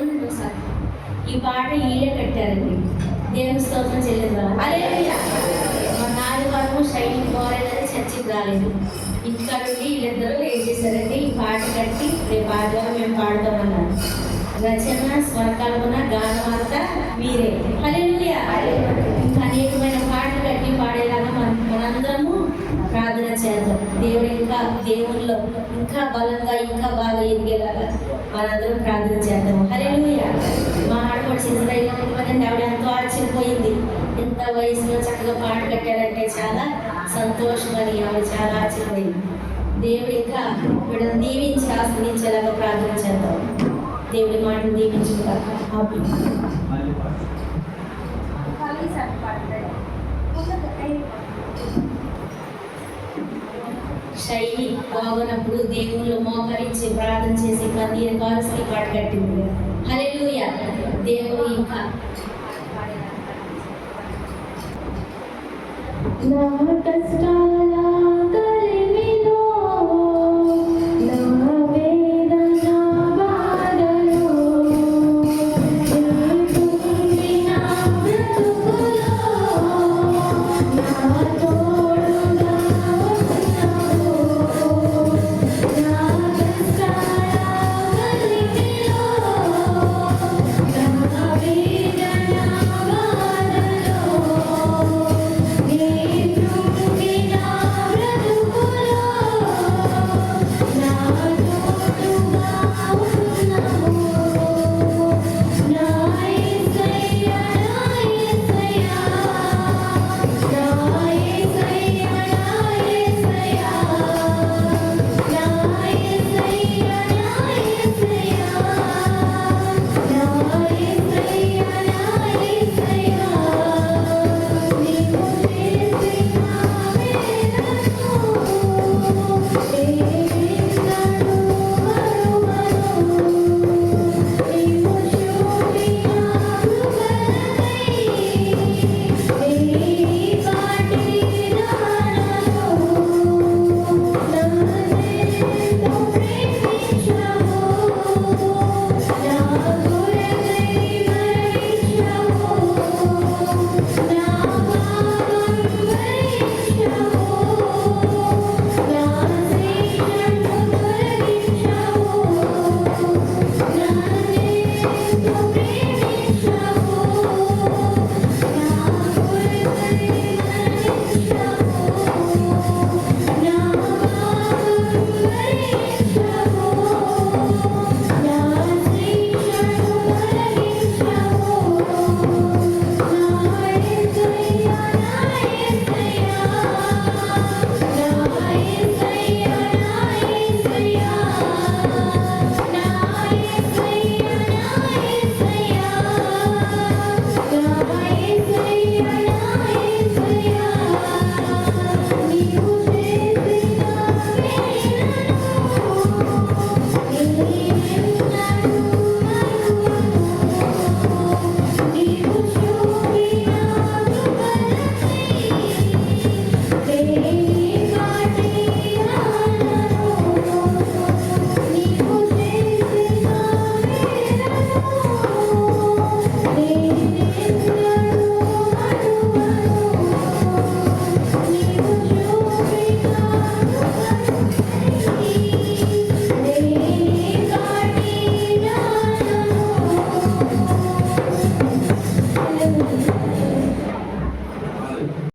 ఉండండి ఒకసారి. ఈ పాట ఈలే కట్టారండి. దేవుని స్తోత్రం చెల్లిందా హల్లెలూయా. మన ఆదివారం శైలి కోరేదని చర్చికి రాలేదు. ఇక్కడ నుండి వీళ్ళిద్దరూ ఏం చేశారంటే ఈ పాట కట్టి రేపు ఆదివారం మేము పాడతామన్నారు. రచన స్వరకల్పన గానవార్త మీరే ఇంకా అనేకమైన పాటలు కట్టి పాడేలాగా మన మనందరము ప్రార్థన చేద్దాం దేవుడు ఇంకా దేవుల్లో ఇంకా బలంగా ఇంకా బాగా ఎదిగేలాగా మనందరం ప్రార్థన చేద్దాం. హల్లెలూయా. మా ఆడపడి సిద్ధంగా ఉంటుందని ఆవిడ ఎంతో ఆశ్చర్యపోయింది. ఇంత వయసులో చక్కగా పాట కట్టారంటే చాలా సంతోషం అని ఆవిడ చాలా ఆశ్చర్యపోయింది. దేవుడు ఇంకా వీళ్ళని దీవించి ఆస్వాదించేలాగా ప్రార్థన చేద్దాం. దేవుడి మాటను దీవించుకుంటాం శైలి బాగున్నప్పుడు దేవుళ్ళు మోకరించి ప్రార్థన చేసి కన్నీరు కాల్సి పాట కట్టింది హల్లెలూయా. దేవుడు ఇంకా. నా కష్టాలు